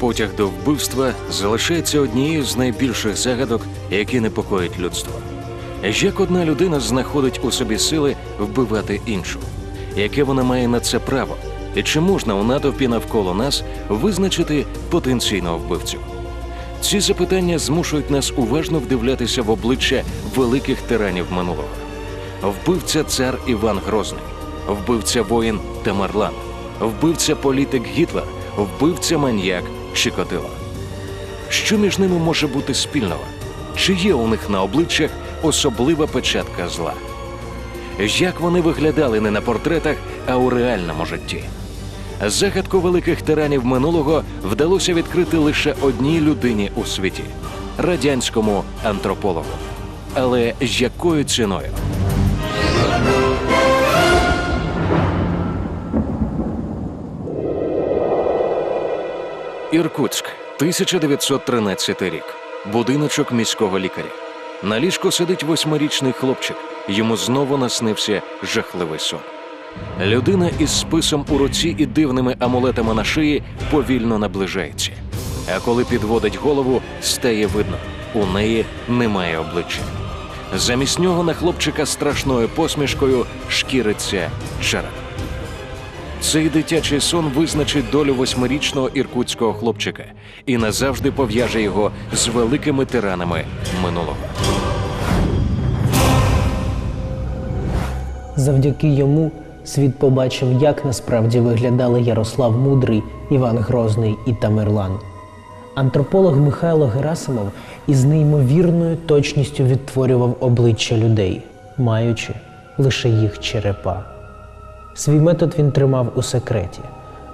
потяг до вбивства залишається однією з найбільших загадок, які непокоїть людство. Як одна людина знаходить у собі сили вбивати іншу? Яке вона має на це право? І чи можна у натовпі навколо нас визначити потенційного вбивцю? Ці запитання змушують нас уважно вдивлятися в обличчя великих тиранів минулого. Вбивця цар Іван Грозний, вбивця воїн Тамарлан, вбивця політик Гітлер, вбивця маньяк Чикотило. Що між ними може бути спільного? Чи є у них на обличчях особлива печатка зла? Як вони виглядали не на портретах, а у реальному житті? Загадку великих тиранів минулого вдалося відкрити лише одній людині у світі радянському антропологу. Але якою ціною? Іркутськ, 1913 рік. Будиночок міського лікаря. На ліжку сидить восьмирічний хлопчик. Йому знову наснився жахливий сон. Людина із списом у руці і дивними амулетами на шиї повільно наближається. А коли підводить голову, стає видно, у неї немає обличчя. Замість нього на хлопчика страшною посмішкою шкіриться череп. Цей дитячий сон визначить долю восьмирічного іркутського хлопчика і назавжди пов'яже його з великими тиранами минулого. Завдяки йому світ побачив, як насправді виглядали Ярослав Мудрий, Іван Грозний і Тамерлан. Антрополог Михайло Герасимов із неймовірною точністю відтворював обличчя людей, маючи лише їх черепа. Свій метод він тримав у секреті.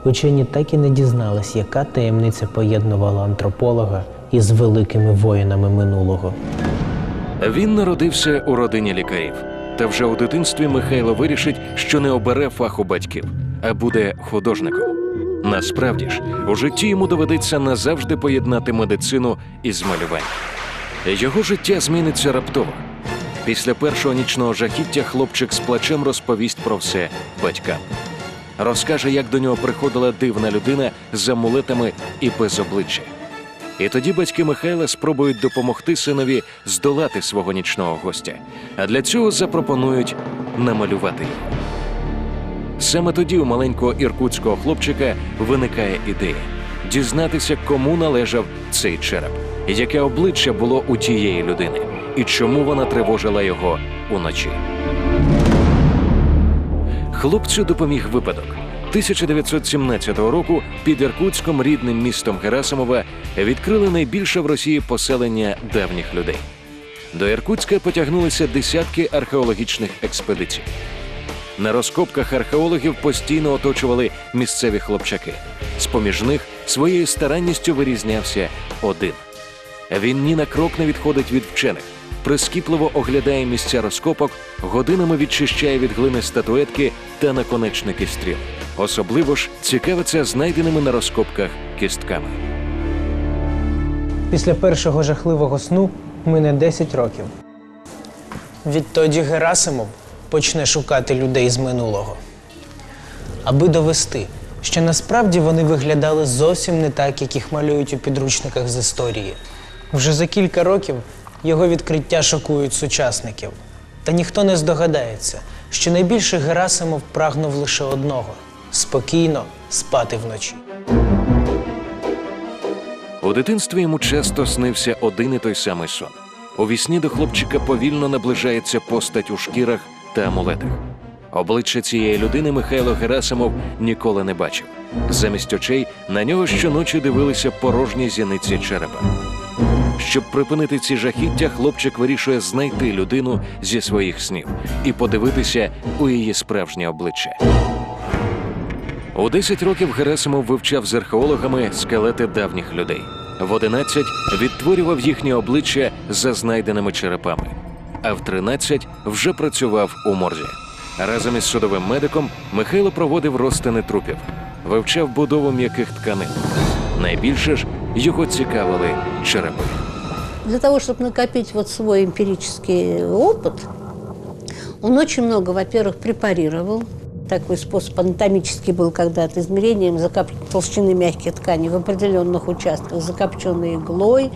Учені так і не дізнались, яка таємниця поєднувала антрополога із великими воїнами минулого. Він народився у родині лікарів. Та вже у дитинстві Михайло вирішить, що не обере фаху батьків, а буде художником. Насправді ж, у житті йому доведеться назавжди поєднати медицину із малюванням. Його життя зміниться раптово. Після першого нічного жахіття хлопчик з плачем розповість про все батькам. Розкаже, як до нього приходила дивна людина з амулетами і без обличчя. І тоді батьки Михайла спробують допомогти синові здолати свого нічного гостя, а для цього запропонують намалювати його. Саме тоді у маленького іркутського хлопчика виникає ідея дізнатися, кому належав цей череп, яке обличчя було у тієї людини, і чому вона тривожила його уночі. Хлопцю допоміг випадок. 1917 року під Іркутськом рідним містом Герасимова відкрили найбільше в Росії поселення давніх людей. До Іркутська потягнулися десятки археологічних експедицій. На розкопках археологів постійно оточували місцеві хлопчаки. З-поміж них своєю старанністю вирізнявся один. Він ні на крок не відходить від вчених, прискіпливо оглядає місця розкопок, годинами відчищає від глини статуетки та наконечники стріл. Особливо ж цікавиться знайденими на розкопках кістками. Після першого жахливого сну мине 10 років. Відтоді Герасимов почне шукати людей з минулого, аби довести, що насправді вони виглядали зовсім не так, як їх малюють у підручниках з історії. Вже за кілька років його відкриття шокують сучасників. Та ніхто не здогадається, що найбільше Герасимов прагнув лише одного спокійно спати вночі. У дитинстві йому часто снився один і той самий сон. У вісні до хлопчика повільно наближається постать у шкірах та амулетах. Обличчя цієї людини Михайло Герасимов ніколи не бачив. Замість очей на нього щоночі дивилися порожні зіниці черепа. Щоб припинити ці жахіття, хлопчик вирішує знайти людину зі своїх снів і подивитися у її справжнє обличчя. У 10 років Герасимов вивчав з археологами скелети давніх людей. В 11 відтворював їхні обличчя за знайденими черепами. А в 13 вже працював у морзі. Разом із судовим медиком Михайло проводив розтини трупів, вивчав будову м'яких тканин. Найбільше ж його цікавили черепи. Для того, чтобы накопить вот свой эмпирический опыт, он очень много, во-первых, препарировал Такой способ анатомический был когда-то измерением закоп... толщины мягких тканей в определенных участках, закопченной иглой,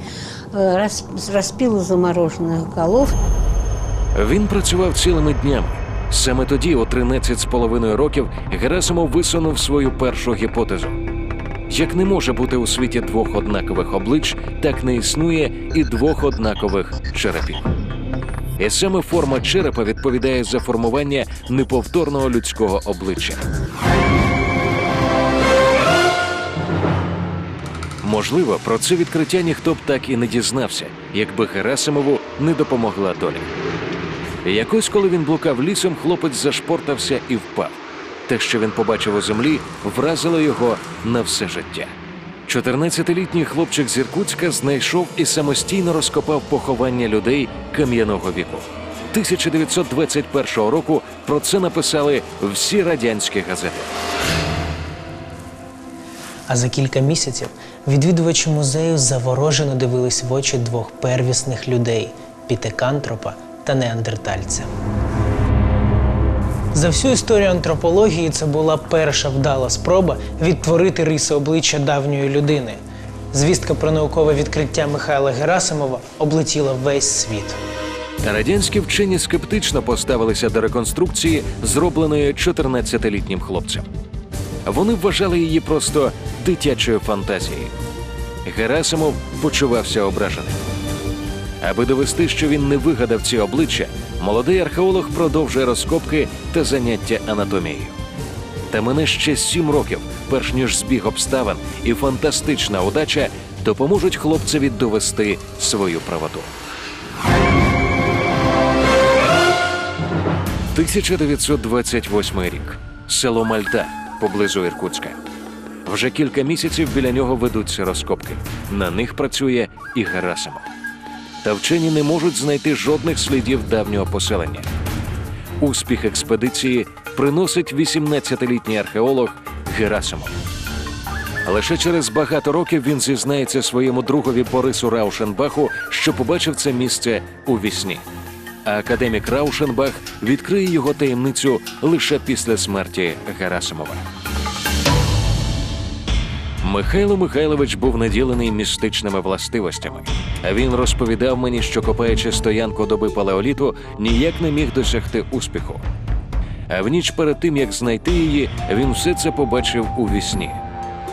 э, рас... распилы замороженных голов. Він працював цілими днями. Саме тоді, у 13 з половиною років, Герасимов висунув свою першу гіпотезу. Як не може бути у світі двох однакових облич, так не існує і двох однакових черепів. І саме форма черепа відповідає за формування неповторного людського обличчя. Можливо, про це відкриття ніхто б так і не дізнався, якби Герасимову не допомогла доля. Якось, коли він блукав лісом, хлопець зашпортався і впав. Те, що він побачив у землі, вразило його на все життя. 14-літній хлопчик з Іркутська знайшов і самостійно розкопав поховання людей кам'яного віку. 1921 року про це написали всі радянські газети. А за кілька місяців відвідувачі музею заворожено дивились в очі двох первісних людей пітекантропа та неандертальця. За всю історію антропології це була перша вдала спроба відтворити риси обличчя давньої людини. Звістка про наукове відкриття Михайла Герасимова облетіла весь світ. Радянські вчені скептично поставилися до реконструкції, зробленої 14-літнім хлопцем. Вони вважали її просто дитячою фантазією. Герасимов почувався ображеним. Аби довести, що він не вигадав ці обличчя, молодий археолог продовжує розкопки та заняття анатомією. Та мене ще сім років, перш ніж збіг обставин і фантастична удача допоможуть хлопцеві довести свою правоту. 1928 рік. Село Мальта поблизу Іркутська. Вже кілька місяців біля нього ведуться розкопки. На них працює і Герасимов. Та вчені не можуть знайти жодних слідів давнього поселення. Успіх експедиції приносить 18-літній археолог Герасимов. Лише через багато років він зізнається своєму другові Борису Раушенбаху, що побачив це місце у вісні. А академік Раушенбах відкриє його таємницю лише після смерті Герасимова. Михайло Михайлович був наділений містичними властивостями. Він розповідав мені, що копаючи стоянку доби палеоліту, ніяк не міг досягти успіху. А в ніч перед тим, як знайти її, він все це побачив у вісні.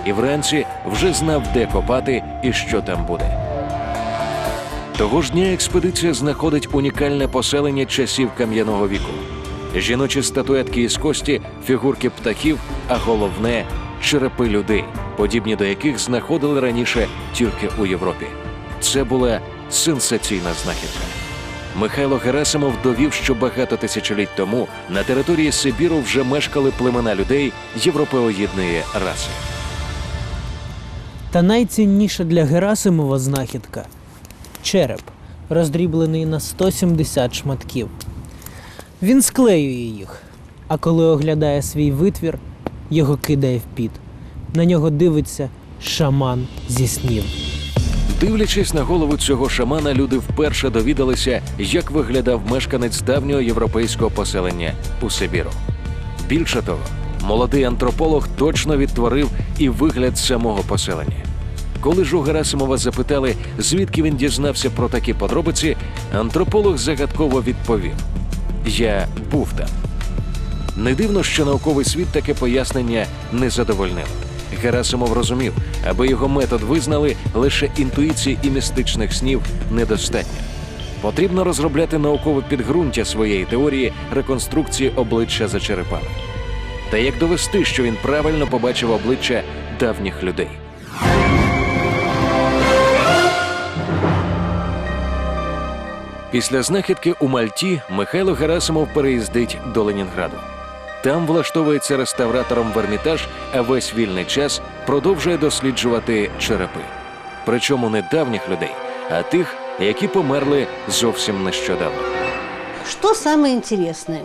І вранці вже знав, де копати і що там буде. Того ж дня експедиція знаходить унікальне поселення часів кам'яного віку. Жіночі статуетки із кості, фігурки птахів, а головне черепи людей, подібні до яких знаходили раніше тільки у Європі. Це була сенсаційна знахідка. Михайло Герасимов довів, що багато тисячоліть тому на території Сибіру вже мешкали племена людей європеоїдної раси. Та найцінніша для Герасимова знахідка череп, роздріблений на 170 шматків. Він склеює їх, а коли оглядає свій витвір, його кидає в піт. На нього дивиться шаман зі снів. Дивлячись на голову цього шамана, люди вперше довідалися, як виглядав мешканець давнього європейського поселення у Сибіру. Більше того, молодий антрополог точно відтворив і вигляд самого поселення. Коли ж у Герасимова запитали, звідки він дізнався про такі подробиці, антрополог загадково відповів: Я був там. Не дивно, що науковий світ таке пояснення не задовольнив. Герасимов розумів, аби його метод визнали, лише інтуїції і містичних снів недостатньо. Потрібно розробляти наукове підґрунтя своєї теорії реконструкції обличчя за черепами. Та як довести, що він правильно побачив обличчя давніх людей? Після знахідки у Мальті Михайло Герасимов переїздить до Ленінграду. Там влаштовується реставратором в Ермітаж, а весь вільний час продовжує досліджувати черепи. Причому не давніх людей, а тих, які померли зовсім нещодавно. Что самое интересное?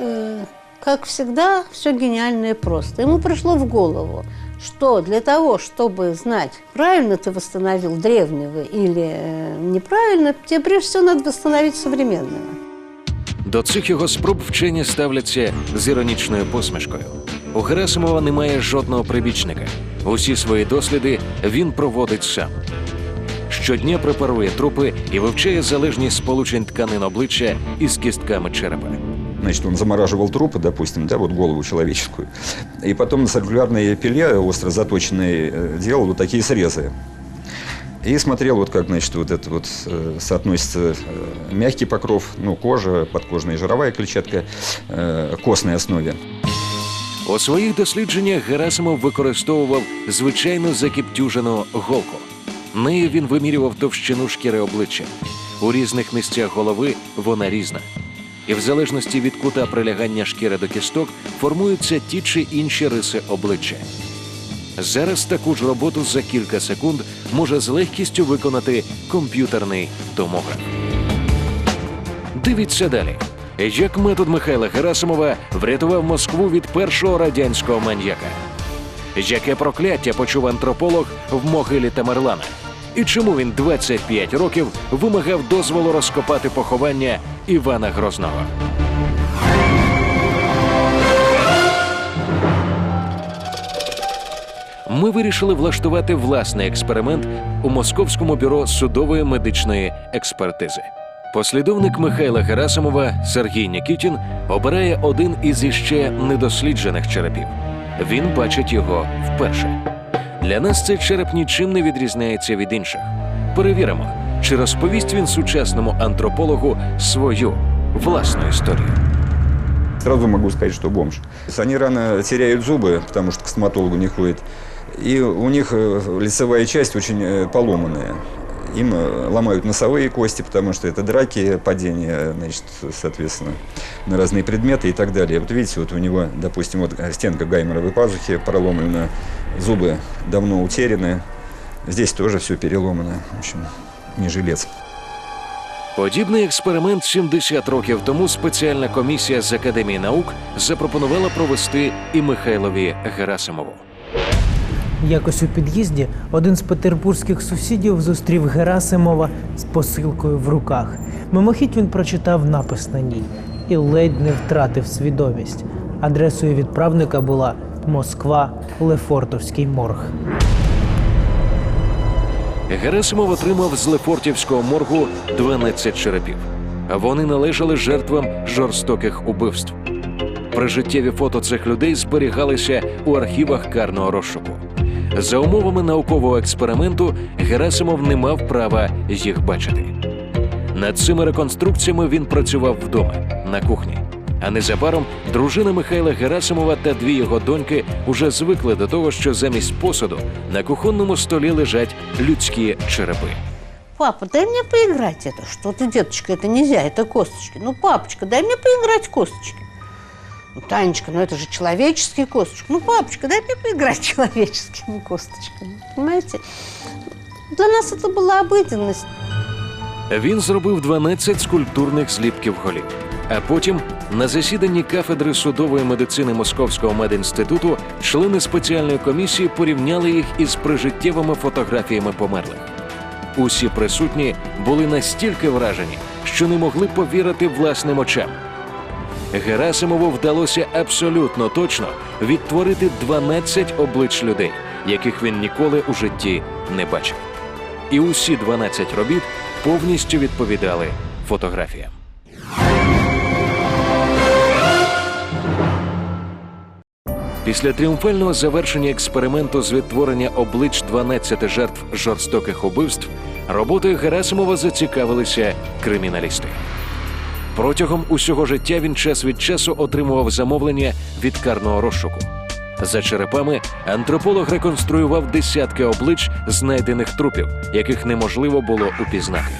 Э, Как всегда, все гениально и просто. Ему пришло в голову, что для того, чтобы знать, правильно ты восстановил древнего или э, неправильно, тебе прежде всего надо восстановить современного. До цих його спроб вчені ставляться з іронічною посмішкою. У Герасимова немає жодного прибічника. Усі свої досліди він проводить сам. Щодня препарує трупи і вивчає залежність сполучень тканин обличчя із кістками черепа. Значит, он замораживал трупы, допустим, да, вот голову человеческую. И потом на циркулярной пиле остро заточенной э, делал вот такие срезы. И смотрел, вот как, значит, вот это вот э, соотносится э, мягкий покров, ну, кожа, подкожная и жировая клетчатка, э, костной основе. У своїх дослідженнях Герасимов використовував звичайну закіптюжену голку. Нею він вимірював товщину шкіри обличчя. У різних місцях голови вона різна. І в залежності від кута прилягання шкіри до кісток формуються ті чи інші риси обличчя. Зараз таку ж роботу за кілька секунд може з легкістю виконати комп'ютерний томограф. Дивіться далі. Як метод Михайла Герасимова врятував Москву від першого радянського маньяка? Яке прокляття почув антрополог в могилі Тамерлана? І чому він 25 років вимагав дозволу розкопати поховання Івана Грозного? Ми вирішили влаштувати власний експеримент у Московському бюро судової медичної експертизи. Послідовник Михайла Герасимова Сергій Нікітін обирає один із іще недосліджених черепів. Він бачить його вперше. Для нас цей череп нічим не відрізняється від інших. Перевіримо, чи розповість він сучасному антропологу свою власну історію. Сразу могу сказать, что бомж. Они рано теряют зубы, потому что к стоматологу не ходят. И у них э, лицевая часть очень э, поломанная. Им э, ломают носовые кости, потому что это драки, падения, значит, соответственно, на разные предметы и так далее. Вот видите, вот у него, допустим, вот э, стенка гайморовой пазухи проломлена, зубы давно утеряны. Здесь тоже все переломано. В общем, не жилец. Подібний експеримент 70 років тому спеціальна комісія з Академії наук запропонувала провести і Михайлові Герасимову. Якось у під'їзді один з петербурзьких сусідів зустрів Герасимова з посилкою в руках. Мимохідь він прочитав напис на ній і ледь не втратив свідомість. Адресою відправника була Москва, Лефортовський морг. Герасимов отримав з Лефортівського моргу 12 черепів. Вони належали жертвам жорстоких убивств. Прижиттєві фото цих людей зберігалися у архівах карного розшуку. За умовами наукового експерименту Герасимов не мав права їх бачити. Над цими реконструкціями він працював вдома на кухні. А незабаром дружина Михайла Герасимова та дві його доньки уже звикли до того, що замість посуду на кухонному столі лежать людські черепи. Папа, дай мне поиграть это. Что ты, деточка, это нельзя, это косточки. Ну, папочка, дай мне поиграть в косточки. Ну, Танечка, ну это же человеческие косточки. Ну, папочка, дай мне поиграть человеческими косточками. Понимаете? Для нас это была обыденность. Він зробив 12 скульптурних зліпків голів. А потім на засіданні кафедри судової медицини Московського медінституту члени спеціальної комісії порівняли їх із прижиттєвими фотографіями померлих. Усі присутні були настільки вражені, що не могли повірити власним очам. Герасимову вдалося абсолютно точно відтворити 12 облич людей, яких він ніколи у житті не бачив. І усі 12 робіт повністю відповідали фотографіям. Після тріумфального завершення експерименту з відтворення облич 12 жертв жорстоких убивств роботою Герасимова зацікавилися криміналісти. Протягом усього життя він час від часу отримував замовлення від карного розшуку. За черепами антрополог реконструював десятки облич знайдених трупів, яких неможливо було упізнати.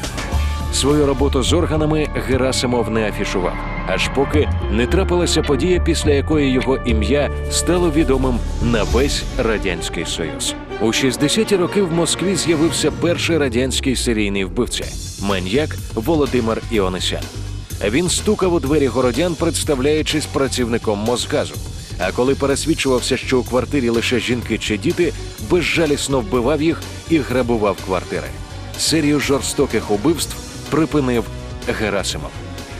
Свою роботу з органами Герасимов не афішував, аж поки не трапилася подія, після якої його ім'я стало відомим на весь радянський союз. У 60-ті роки в Москві з'явився перший радянський серійний вбивця маньяк Володимир Іонесян. Він стукав у двері городян, представляючись працівником Мосгазу. А коли пересвідчувався, що у квартирі лише жінки чи діти, безжалісно вбивав їх і грабував квартири. Серію жорстоких убивств припинив Герасимов.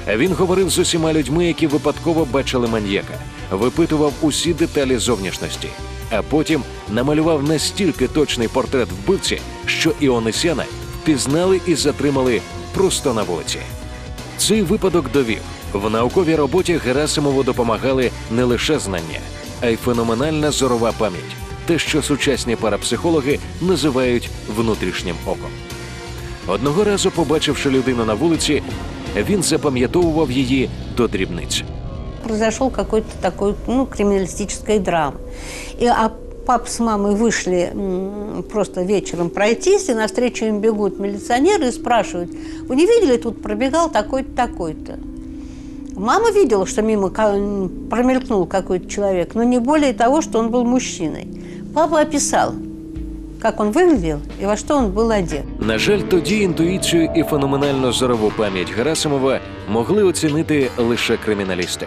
Він говорив з усіма людьми, які випадково бачили маньяка, випитував усі деталі зовнішності, а потім намалював настільки точний портрет вбивці, що Іонесяна впізнали і затримали просто на вулиці. Цей випадок довів в науковій роботі Герасимову допомагали не лише знання, а й феноменальна зорова пам'ять, те, що сучасні парапсихологи називають внутрішнім оком. Одного разу, побачивши людину на вулиці, він запам'ятовував її до дрібниць. Произошел какой-то такой, ну, криминалистическая драма. И, а папа с мамой вышли м, просто вечером пройтись, и навстречу им бегут милиционеры и спрашивают, вы не видели, тут пробегал такой-то, такой-то? Мама видела, что мимо ка- м, промелькнул какой-то человек, но не более того, что он был мужчиной. Папа описал, как он выглядел и во что он был одет. На жаль, тоді інтуїцію і феноменальну зорову пам'ять Герасимова могли оцінити лише криміналісти.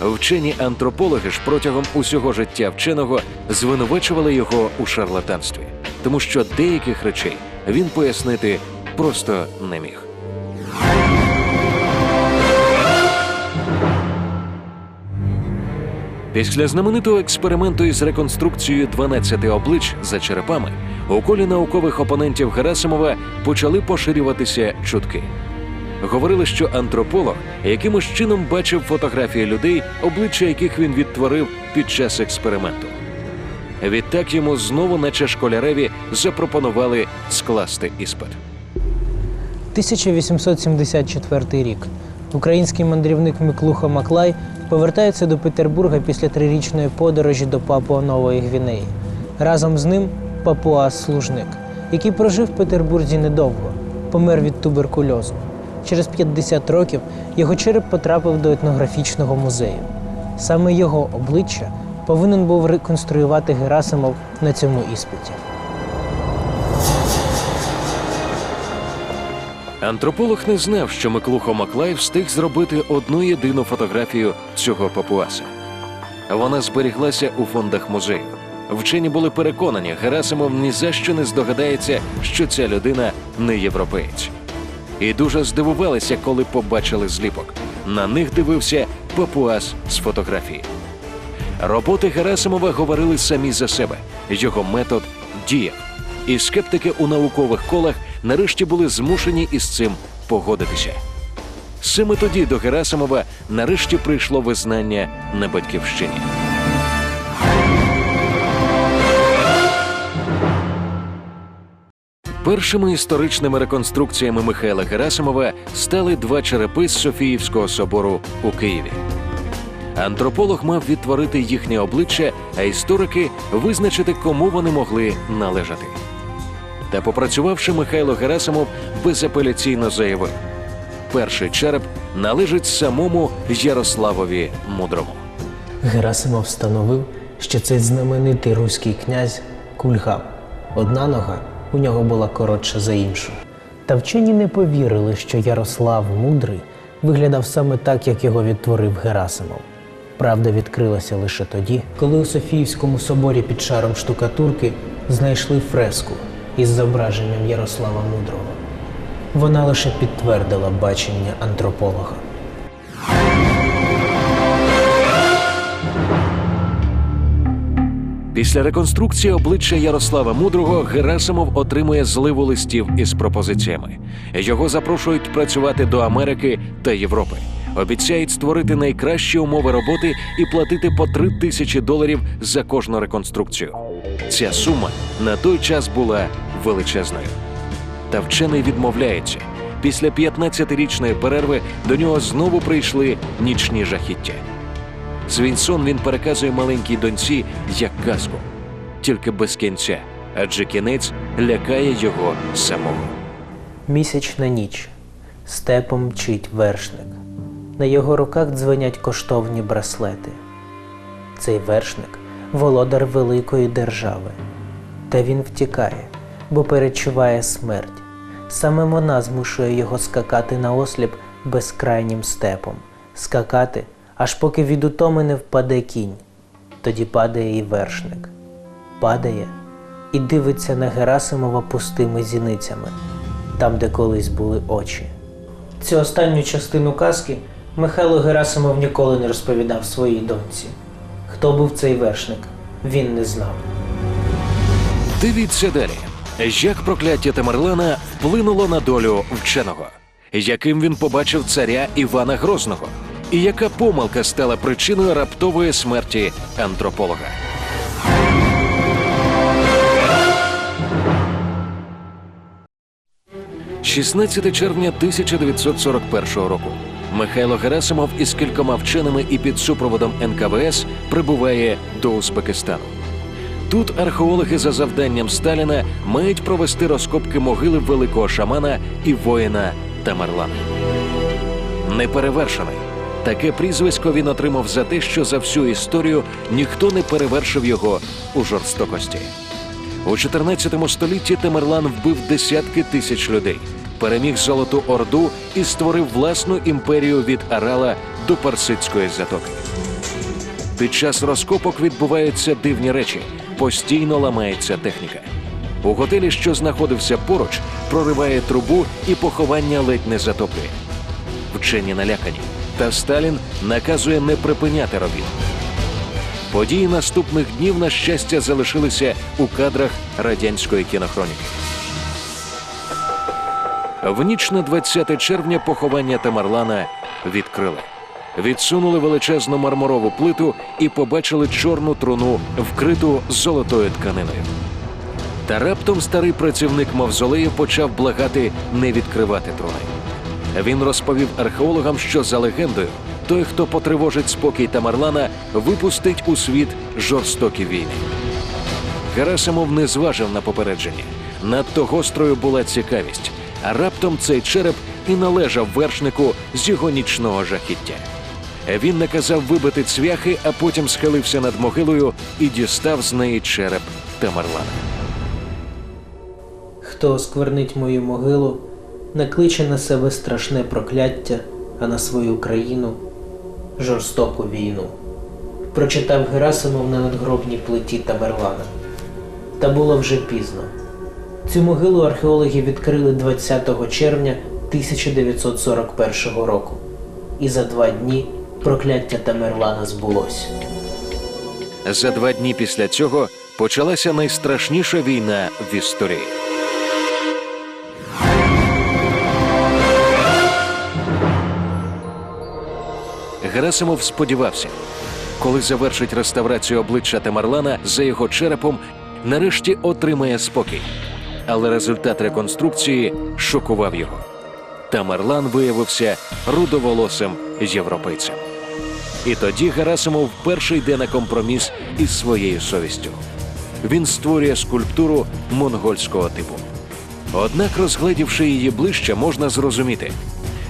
Вчені антропологи ж протягом усього життя вченого звинувачували його у шарлатанстві, тому що деяких речей він пояснити просто не міг. Після знаменитого експерименту із реконструкцією 12 облич за черепами у колі наукових опонентів Герасимова почали поширюватися чутки. Говорили, що антрополог якимось чином бачив фотографії людей, обличчя яких він відтворив під час експерименту. Відтак йому знову, наче школяреві, запропонували скласти іспит. 1874 рік. Український мандрівник Миклуха Маклай повертається до Петербурга після трирічної подорожі до Папуа Нової Гвінеї. Разом з ним Папуас Служник, який прожив в Петербурзі недовго, помер від туберкульозу. Через 50 років його череп потрапив до етнографічного музею. Саме його обличчя повинен був реконструювати Герасимов на цьому іспиті. Антрополог не знав, що Миклухо Маклай встиг зробити одну єдину фотографію цього папуаса. Вона зберіглася у фондах музею. Вчені були переконані, Герасимов ні за що не здогадається, що ця людина не європеєць. І дуже здивувалися, коли побачили зліпок. На них дивився папуас з фотографії. Роботи Герасимова говорили самі за себе. Його метод діяв. І скептики у наукових колах нарешті були змушені із цим погодитися. Саме тоді до Герасимова нарешті прийшло визнання на батьківщині. Першими історичними реконструкціями Михайла Герасимова стали два черепи з Софіївського собору у Києві. Антрополог мав відтворити їхнє обличчя, а історики визначити, кому вони могли належати. Та попрацювавши, Михайло Герасимов безапеляційно заявив: перший череп належить самому Ярославові Мудрому. Герасимов встановив, що цей знаменитий руський князь кульгав. Одна нога у нього була коротша за іншу. Та вчені не повірили, що Ярослав Мудрий виглядав саме так, як його відтворив Герасимов. Правда відкрилася лише тоді, коли у Софіївському соборі під шаром штукатурки знайшли фреску із зображенням Ярослава Мудрого. Вона лише підтвердила бачення антрополога. Після реконструкції обличчя Ярослава Мудрого Герасимов отримує зливу листів із пропозиціями. Його запрошують працювати до Америки та Європи. Обіцяють створити найкращі умови роботи і платити по три тисячі доларів за кожну реконструкцію. Ця сума на той час була величезною. Та вчений відмовляється. Після 15-річної перерви до нього знову прийшли нічні жахіття. Свій сон він переказує маленькій доньці як казку, тільки без кінця, адже кінець лякає його самого. Місячна ніч. Степом мчить вершник. На його руках дзвенять коштовні браслети. Цей вершник володар великої держави. Та він втікає, бо перечуває смерть. Саме вона змушує його скакати наосліп безкрайнім степом, скакати, аж поки від утоми не впаде кінь. Тоді падає і вершник. Падає і дивиться на Герасимова пустими зіницями, там, де колись були очі. Цю останню частину казки Михайло Герасимов ніколи не розповідав своїй доньці. Хто був цей вершник, він не знав. Дивіться далі. Як прокляття Тамерлана вплинуло на долю вченого, яким він побачив царя Івана Грозного, і яка помилка стала причиною раптової смерті антрополога. 16 червня 1941 року Михайло Герасимов із кількома вченими і під супроводом НКВС прибуває до Узбекистану. Тут археологи за завданням Сталіна мають провести розкопки могили великого шамана і воїна Тамерлана. Неперевершений. Таке прізвисько він отримав за те, що за всю історію ніхто не перевершив його у жорстокості. У 14 столітті Тамерлан вбив десятки тисяч людей, переміг Золоту Орду і створив власну імперію від Арала до Парсидської затоки. Під час розкопок відбуваються дивні речі, постійно ламається техніка. У готелі, що знаходився поруч, прориває трубу і поховання ледь не затоплює. Вчені налякані, та Сталін наказує не припиняти робіт. Події наступних днів, на щастя, залишилися у кадрах радянської кінохроніки. В ніч на 20 червня поховання Тамарлана відкрили. Відсунули величезну мармурову плиту і побачили чорну труну, вкриту золотою тканиною. Та раптом старий працівник мавзолею почав благати не відкривати труни. Він розповів археологам, що за легендою, той, хто потривожить спокій Тамарлана, випустить у світ жорстокі війни. Герасимов не зважив на попередження. Надто гострою була цікавість, а раптом цей череп і належав вершнику з його нічного жахіття. Він наказав вибити цвяхи, а потім схилився над могилою і дістав з неї череп Тамарлана. Хто осквернить мою могилу, накличе на себе страшне прокляття, а на свою країну жорстоку війну. Прочитав Герасимов на надгробній плиті Тамерлана. Та було вже пізно. Цю могилу археологи відкрили 20 червня 1941 року. І за два дні прокляття Тамерлана збулось. За два дні після цього почалася найстрашніша війна в історії. Герасимов сподівався, коли завершить реставрацію обличчя Тамарлана за його черепом, нарешті отримає спокій. Але результат реконструкції шокував його. Тамерлан виявився рудоволосим європейцем. І тоді Герасимов вперше йде на компроміс із своєю совістю. Він створює скульптуру монгольського типу. Однак, розгледівши її ближче, можна зрозуміти.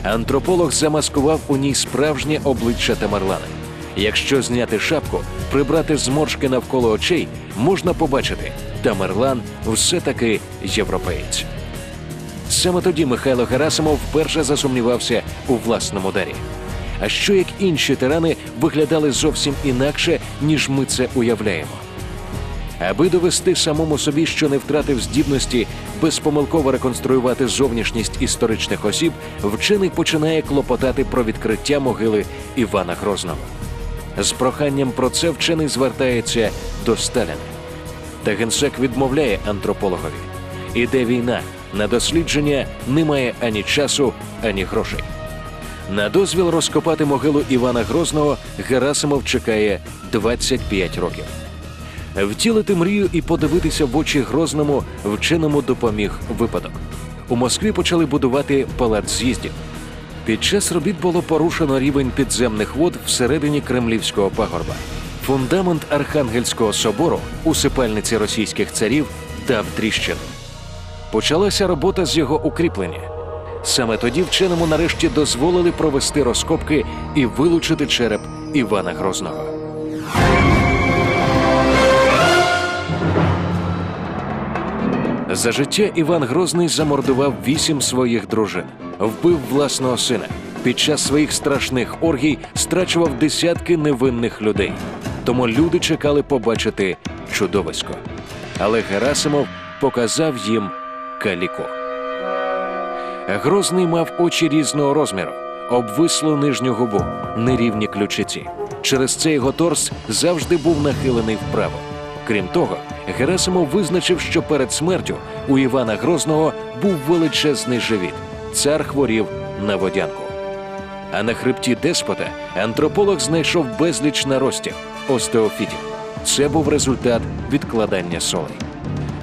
Антрополог замаскував у ній справжнє обличчя Тамерлана. Якщо зняти шапку, прибрати зморшки навколо очей, можна побачити, Тамерлан все-таки європеєць. Саме тоді Михайло Герасимов вперше засумнівався у власному дарі. А що як інші тирани виглядали зовсім інакше, ніж ми це уявляємо? Аби довести самому собі, що не втратив здібності безпомилково реконструювати зовнішність історичних осіб, вчений починає клопотати про відкриття могили Івана Грозного. З проханням про це вчений звертається до Сталіна. Та генсек відмовляє антропологові. Іде війна, на дослідження немає ані часу, ані грошей. На дозвіл розкопати могилу Івана Грозного Герасимов чекає 25 років. Втілити мрію і подивитися в очі Грозному вченому допоміг випадок. У Москві почали будувати палац з'їздів. Під час робіт було порушено рівень підземних вод всередині Кремлівського пагорба. Фундамент Архангельського собору, усипальниці російських царів, дав тріщину. Почалася робота з його укріплення. Саме тоді вченому нарешті дозволили провести розкопки і вилучити череп Івана Грозного. За життя Іван Грозний замордував вісім своїх дружин, вбив власного сина. Під час своїх страшних оргій страчував десятки невинних людей. Тому люди чекали побачити чудовисько. Але Герасимов показав їм каліко. Грозний мав очі різного розміру, обвислу нижню губу, нерівні ключиці. Через це його торс завжди був нахилений вправо. Крім того, Герасимов визначив, що перед смертю у Івана Грозного був величезний живіт. Цар хворів на водянку. А на хребті деспота антрополог знайшов безліч наростів остеофітів. Це був результат відкладання солей.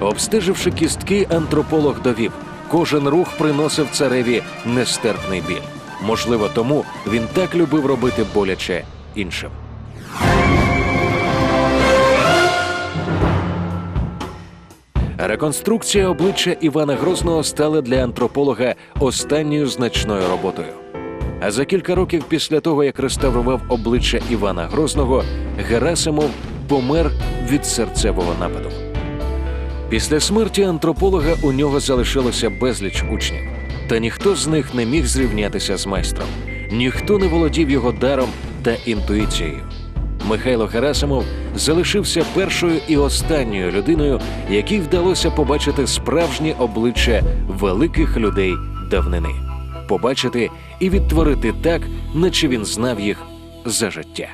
Обстеживши кістки, антрополог довів, кожен рух приносив цареві нестерпний біль. Можливо, тому він так любив робити боляче іншим. Реконструкція обличчя Івана Грозного стала для антрополога останньою значною роботою. А за кілька років після того, як реставрував обличчя Івана Грозного, Герасимов помер від серцевого нападу. Після смерті антрополога у нього залишилося безліч учнів, та ніхто з них не міг зрівнятися з майстром, ніхто не володів його даром та інтуїцією. Михайло Герасимов залишився першою і останньою людиною, якій вдалося побачити справжнє обличчя великих людей давнини, побачити і відтворити так, наче він знав їх за життя.